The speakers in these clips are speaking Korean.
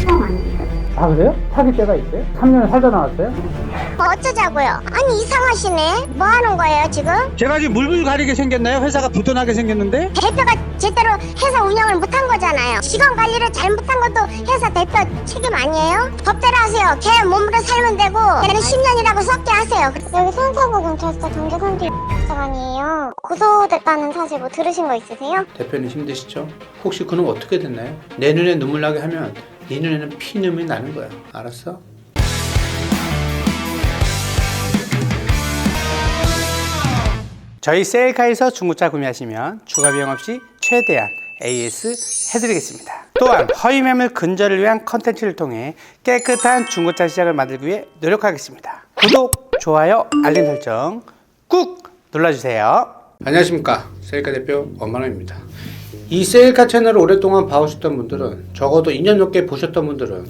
추억 아니에요. 아 그래요? 사귈 때가 있어요? 3년 살다 나왔어요? 뭐 어쩌자고요? 아니 이상하시네. 뭐 하는 거예요 지금? 제가 지금 물불 가리게 생겼나요? 회사가 부도나게 생겼는데? 대표가 제대로 회사 운영을 못한 거잖아요. 직원 관리를 잘못한 것도 회사 대표 책임 아니에요? 법대로 하세요. 걔 몸으로 살면 되고 걔는 10년이라고 썩게 하세요. 여기 손사고 경찰서 경제선지 아니에요. 고소됐다는 사실 뭐 들으신 거 있으세요? 대표님 힘드시죠? 혹시 그놈 어떻게 됐나요? 내 눈에 눈물 나게 하면 네 눈에는 피눈이 나는 거야. 알았어? 저희 셀카에서 중고차 구매하시면 추가 비용 없이 최대한 AS 해드리겠습니다. 또한 허위 매물 근절을 위한 컨텐츠를 통해 깨끗한 중고차 시장을 만들기 위해 노력하겠습니다. 구독, 좋아요, 알림 설정 꾹 눌러주세요. 안녕하십니까 셀카 대표 엄마노입니다. 이 셀카 채널을 오랫동안 봐오셨던 분들은 적어도 2년 넘게 보셨던 분들은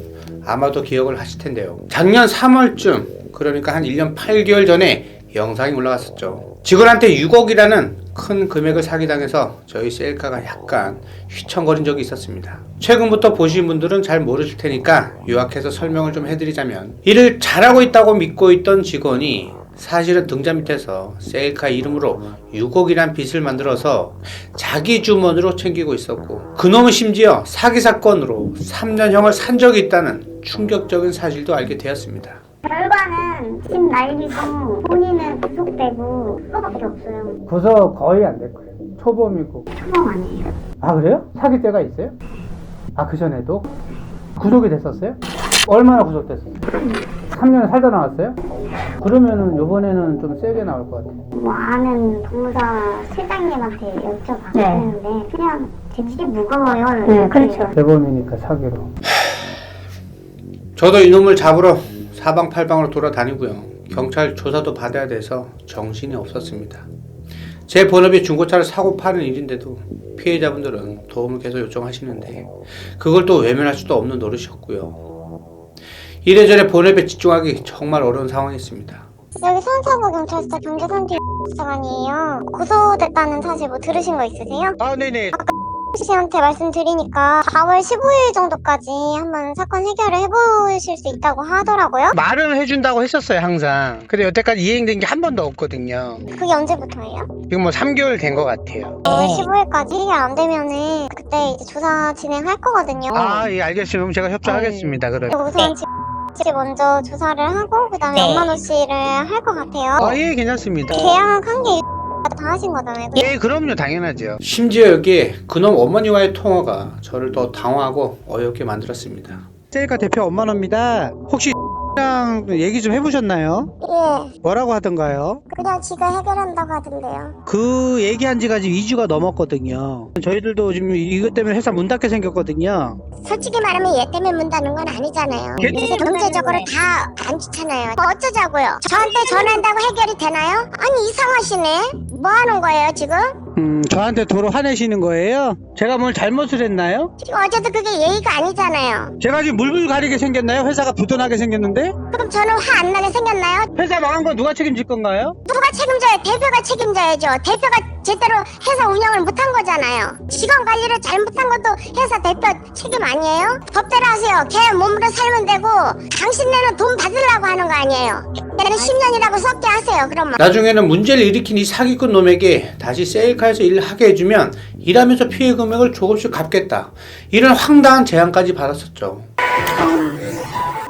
아마도 기억을 하실 텐데요. 작년 3월쯤 그러니까 한 1년 8개월 전에 영상이 올라갔었죠. 직원한테 6억이라는 큰 금액을 사기당해서 저희 셀카가 약간 휘청거린 적이 있었습니다. 최근부터 보신 분들은 잘 모르실 테니까 요약해서 설명을 좀 해드리자면 일을 잘하고 있다고 믿고 있던 직원이 사실은 등자 밑에서 셀카 이름으로 6억이란 빚을 만들어서 자기 주머니로 챙기고 있었고 그놈은 심지어 사기 사건으로 3년형을 산 적이 있다는 충격적인 사실도 알게 되었습니다. 결과는 집 날리고 본인은 구속되고 그거밖에 없어요. 구속 거의 안 될 거예요. 초범이고. 추억 아니에요. 아 그래요? 사귈 때가 있어요? 아 그 전에도? 구속이 됐었어요? 얼마나 구속됐어요? 3년 살다 나왔어요? 그러면은 요번에는 좀 세게 나올 것 같아요. 뭐 아는 동사 실장님한테 여쭤봤는데 그냥 제 집이 무거워요. 네, 그렇죠. 대범이니까 사기로. 저도 이놈을 잡으러 사방팔방으로 돌아다니고요. 경찰 조사도 받아야 돼서 정신이 없었습니다. 제 본업이 중고차를 사고 파는 일인데도 피해자분들은 도움을 계속 요청하시는데 그걸 또 외면할 수도 없는 노릇이었고요. 이래저래 본업에 집중하기 정말 어려운 상황이었습니다. 여기 손사고 경찰서 경제선지 아니에요. 고소됐다는 사실 뭐 들으신 거 있으세요? 아 네네. 씨한테 말씀드리니까 4월 15일 정도까지 한번 사건 해결을 해보실 수 있다고 하더라고요. 말은 해준다고 했었어요 항상. 근데 여태까지 이행된 게 한 번도 없거든요. 그게 언제부터예요? 지금 뭐 3개월 된 것 같아요. 4월 15일까지 해결 안 되면은 그때 이제 조사 진행할 거거든요. 아, 예, 알겠습니다. 그럼 제가 협조하겠습니다. 그럼. 우선 집, 집 먼저 조사를 하고 그다음에 엄마노 씨를 할 것 같아요. 아, 예, 괜찮습니다. 계약 한 게 다 하신 거잖아요. 예, 그럼요. 당연하죠. 심지어 여기에 그놈 어머니와의 통화가 저를 더 당황하고 어이없게 만들었습니다. 셀카 대표 엄마노입니다. 혹시 랑 얘기 좀 해보셨나요? 예, 뭐라고 하던가요? 그냥 지가 해결한다고 하던데요. 그 얘기한 지가 지금 2주가 넘었거든요. 저희들도 지금 이것 때문에 회사 문 닫게 생겼거든요. 솔직히 말하면 얘 때문에 문 닫는 건 아니잖아요. 예. 그래서 경제적으로 다 안 좋잖아요. 뭐 어쩌자고요? 저한테 전화한다고 해결이 되나요? 아니 이상 하시네. 뭐 하는 거예요 지금? 음, 저한테 도로 화내시는 거예요? 제가 뭘 잘못을 했나요? 지금 어제도 그게 예의가 아니잖아요. 제가 지금 물불 가리게 생겼나요? 회사가 부도나게 생겼는데? 그럼 저는 화 안 나게 생겼나요? 회사 망한 건 누가 책임질 건가요? 누가 책임져요? 대표가 책임져야죠. 대표가 제대로 회사 운영을 못한 거잖아요. 직원 관리를 잘못한 것도 회사 대표 책임 아니에요? 법대로 하세요. 걔 몸으로 살면 되고 당신네는 돈 받으려고 하는 거 아니에요. 걔는 10년이라고 썩게 하세요. 그러면. 나중에는 문제를 일으킨 이 사기꾼 놈에게 다시 셀카에서 일을 하게 해주면 일하면서 피해 금액을 조금씩 갚겠다. 이런 황당한 제안까지 받았었죠.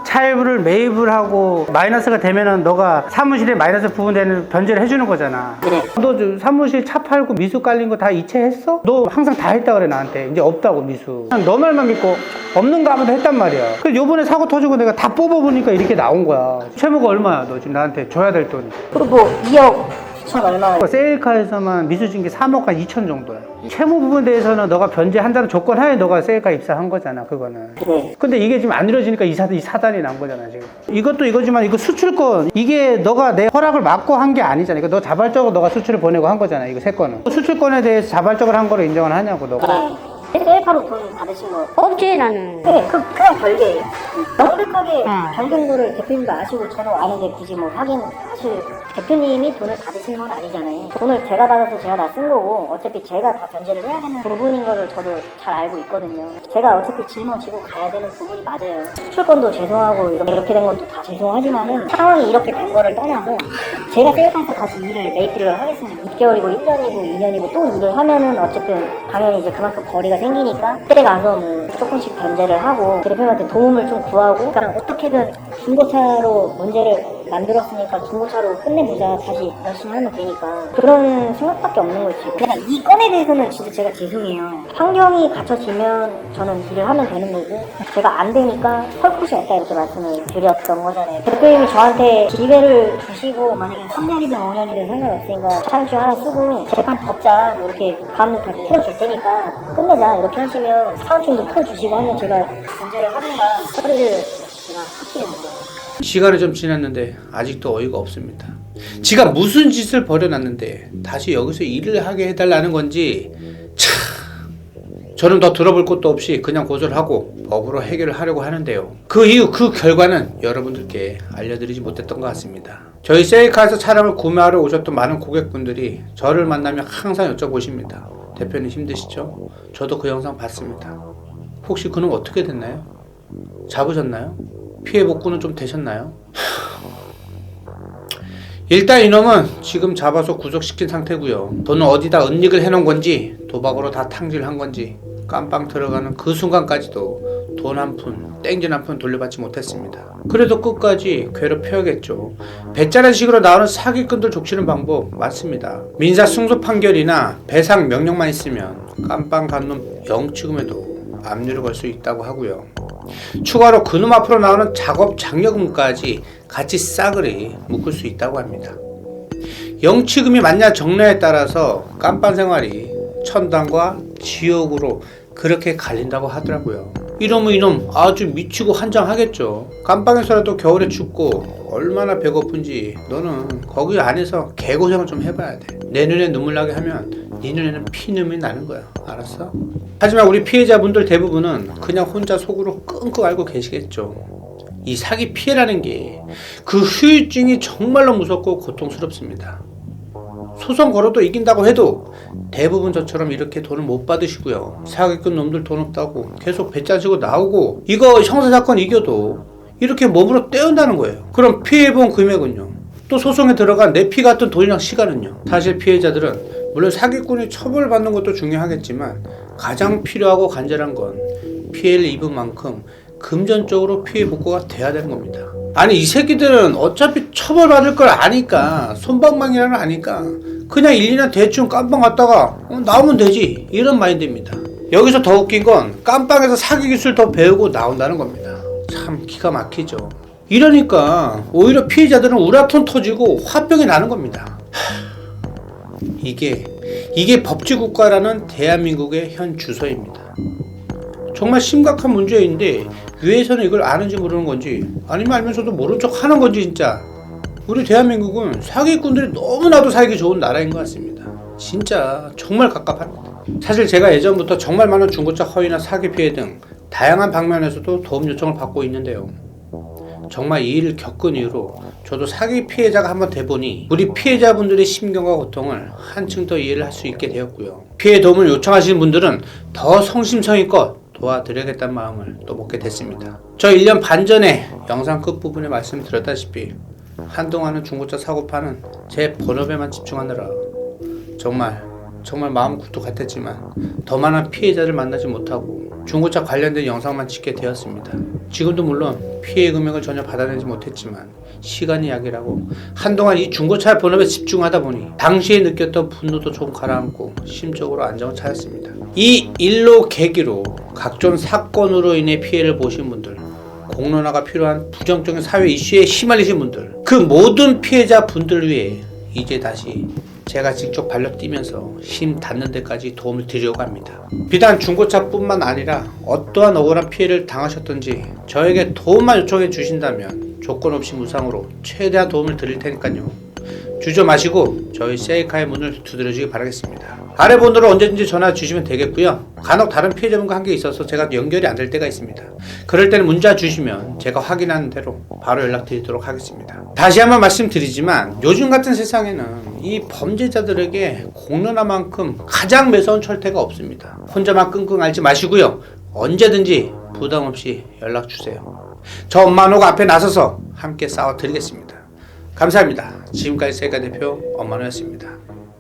차일부를 매입을 하고 마이너스가 되면은 너가 사무실에 마이너스 부분 되는 변제를 해주는 거잖아. 너저 사무실 차 팔고 미수 깔린 거 다 이체했어? 너 항상 다 했다 그래 나한테. 이제 없다고 미수. 난너 말만 믿고 없는 거 아무도 했단 말이야. 그래서 요번에 사고 터지고 내가 다 뽑아보니까 이렇게 나온 거야. 채무가 얼마야? 너 지금 나한테 줘야 될 돈이. 그리고 2억 천 얼마? 세일카에서만 미수진 게 3억 한 2천 정도야. 채무 부분에 대해서는 너가 변제한다는 조건 하에 너가 세일카 입사한 거잖아, 그거는. 네. 근데 이게 지금 안 이루어지니까 이, 사, 이 사단이 난 거잖아, 지금. 이것도 이거지만 이거 수출권, 이게 너가 내 허락을 받고 한 게 아니잖아. 이거 너 자발적으로 너가 수출을 보내고 한 거잖아, 이거 세 건은. 수출권에 대해서 자발적으로 한 거를 인정을 하냐고, 너가. 추가로 돈 받으신 거 없지 나는. 네, 그, 그냥 별개예요. 명백하게 별개인 거를 대표님도 아시고 저도 아는데 굳이 뭐 확인하실 대표님이 돈을 받으신 건 아니잖아요. 돈을 제가 받아서 제가 다 쓴 거고 어차피 제가 다 변제를 해야 되는 부분인 거를 저도 잘 알고 있거든요. 제가 어차피 짊어지고 가야 되는 부분이 맞아요. 수출권도 죄송하고 이렇게 이렇게 된 것도 다 죄송하지만은 상황이 이렇게 된 거를 떠나서 제가 셀카에서 다시 일을 메이트를 하겠습니다. 6개월이고 1년이고 2년이고 또 일을 하면은 어쨌든 당연히 이제 그만큼 거리가 생기니까 그때 가서 뭐 조금씩 변제를 하고 대표님한테 도움을 좀 구하고 그러니까 어떻게든 중고차로 문제를 만들었으니까 중고차로 끝내보자. 다시 열심히 하면 되니까. 그런 생각밖에 없는 거지. 그냥 이 건에 대해서는 진짜 제가 죄송해요. 환경이 갖춰지면 저는 일을 하면 되는 거고 제가 안 되니까 설 곳이 없다 이렇게 말씀을 드렸던 거잖아요. 대표님이 저한테 기회를 주시고 만약에 3년이든 5년이든 상관없으니까 차용증 하나 쓰고 재판 법자 뭐 이렇게 가압류 다 풀어줄 테니까 끝내자. 이렇게 하시면 사원증도 풀어주시고 하면 제가 문제를 하든가 처리를 제가 할게요 시간이 좀 지났는데 아직도 어이가 없습니다. 지가 무슨 짓을 벌여놨는데 다시 여기서 일을 하게 해달라는 건지 참 저는 더 들어볼 것도 없이 그냥 고소를 하고 법으로 해결을 하려고 하는데요. 그 이후 그 결과는 여러분들께 알려드리지 못했던 것 같습니다. 저희 세이카에서 차량을 구매하러 오셨던 많은 고객분들이 저를 만나면 항상 여쭤보십니다. 대표님 힘드시죠? 저도 그 영상 봤습니다. 혹시 그놈 어떻게 됐나요? 잡으셨나요? 피해 복구는 좀 되셨나요? 일단 이놈은 지금 잡아서 구속시킨 상태고요. 돈은 어디다 은닉을 해놓은 건지 도박으로 다 탕질한 건지 깜빵 들어가는 그 순간까지도 돈 한 푼, 땡전 한 푼 돌려받지 못했습니다. 그래도 끝까지 괴롭혀야겠죠. 배짜는 식으로 나오는 사기꾼들 족치는 방법 맞습니다. 민사 승소 판결이나 배상 명령만 있으면 깜빵 간놈 영치금에도 압류를 걸 수 있다고 하고요. 추가로 그놈 앞으로 나오는 작업 장려금까지 같이 싸그리 묶을 수 있다고 합니다. 영치금이 맞냐 적냐에 따라서 깜빵 생활이 천당과 지옥으로 그렇게 갈린다고 하더라고요. 이놈은 이놈 아주 미치고 한장하겠죠. 깜빵에서라도 겨울에 춥고 얼마나 배고픈지 너는 거기 안에서 개고생을 좀 해봐야 돼. 내 눈에 눈물 나게 하면 네 눈에는 피눈이 나는 거야. 알았어? 하지만 우리 피해자분들 대부분은 그냥 혼자 속으로 끙끙 앓고 계시겠죠. 이 사기 피해라는 게 그 후유증이 정말로 무섭고 고통스럽습니다. 소송 걸어도 이긴다고 해도 대부분 저처럼 이렇게 돈을 못 받으시고요. 사기꾼 놈들 돈 없다고 계속 배짜지고 나오고 이거 형사사건 이겨도 이렇게 몸으로 떼운다는 거예요. 그럼 피해본 금액은요? 또 소송에 들어간 내 피 같은 돈이랑 시간은요? 사실 피해자들은 물론 사기꾼이 처벌받는 것도 중요하겠지만 가장 필요하고 간절한 건 피해를 입은 만큼 금전적으로 피해 복구가 돼야 되는 겁니다. 아니 이 새끼들은 어차피 처벌받을 걸 아니까 손방망이라는 아니까 그냥 1, 2년 대충 깜빵 갔다가 어, 나오면 되지 이런 마인드입니다. 여기서 더 웃긴 건 깜빵에서 사기 기술 더 배우고 나온다는 겁니다. 참 기가 막히죠. 이러니까 오히려 피해자들은 우라통 터지고 화병이 나는 겁니다. 하, 이게 이게 법治국가라는 대한민국의 현 주소입니다. 정말 심각한 문제인데 위에서는 이걸 아는지 모르는 건지 아니면 알면서도 모른 척 하는 건지 진짜 우리 대한민국은 사기꾼들이 너무나도 살기 좋은 나라인 것 같습니다. 진짜 정말 갑갑합니다. 사실 제가 예전부터 정말 많은 중고차 허위나 사기 피해 등 다양한 방면에서도 도움 요청을 받고 있는데요. 정말 이 일을 겪은 이후로 저도 사기 피해자가 한번 돼보니 우리 피해자분들의 심경과 고통을 한층 더 이해를 할 수 있게 되었고요. 피해 도움을 요청하시는 분들은 더 성심성의껏 도와드려야겠다는 마음을 또 먹게 됐습니다. 저 1년 반 전에 영상 끝부분에 말씀드렸다시피 한동안은 중고차 사고 파는 제 본업에만 집중하느라 정말 정말 마음 굴뚝 같았지만 더 많은 피해자를 만나지 못하고 중고차 관련된 영상만 찍게 되었습니다. 지금도 물론 피해 금액을 전혀 받아내지 못했지만 시간이 약이라고 한동안 이 중고차 본업에 집중하다 보니 당시에 느꼈던 분노도 좀 가라앉고 심적으로 안정을 찾았습니다. 이 일로 계기로 각종 사건으로 인해 피해를 보신 분들 공론화가 필요한 부정적인 사회 이슈에 휘말리신 분들 그 모든 피해자 분들 위해 이제 다시 제가 직접 발로 뛰면서 힘 닿는 데까지 도움을 드리려고 합니다. 비단 중고차뿐만 아니라 어떠한 억울한 피해를 당하셨던지 저에게 도움만 요청해 주신다면 조건 없이 무상으로 최대한 도움을 드릴 테니까요. 주저 마시고 저희 세이카의 문을 두드려 주기 바라겠습니다. 아래 번호로 언제든지 전화 주시면 되겠고요. 간혹 다른 피해자분과 한게 있어서 제가 연결이 안 될 때가 있습니다. 그럴 때는 문자 주시면 제가 확인하는 대로 바로 연락드리도록 하겠습니다. 다시 한번 말씀드리지만 요즘 같은 세상에는 이 범죄자들에게 공론화만큼 가장 매서운 철퇴가 없습니다. 혼자만 끙끙 앓지 마시고요. 언제든지 부담 없이 연락 주세요. 저 엄마노가 앞에 나서서 함께 싸워 드리겠습니다. 감사합니다. 지금까지 셀카 대표 엄마노였습니다.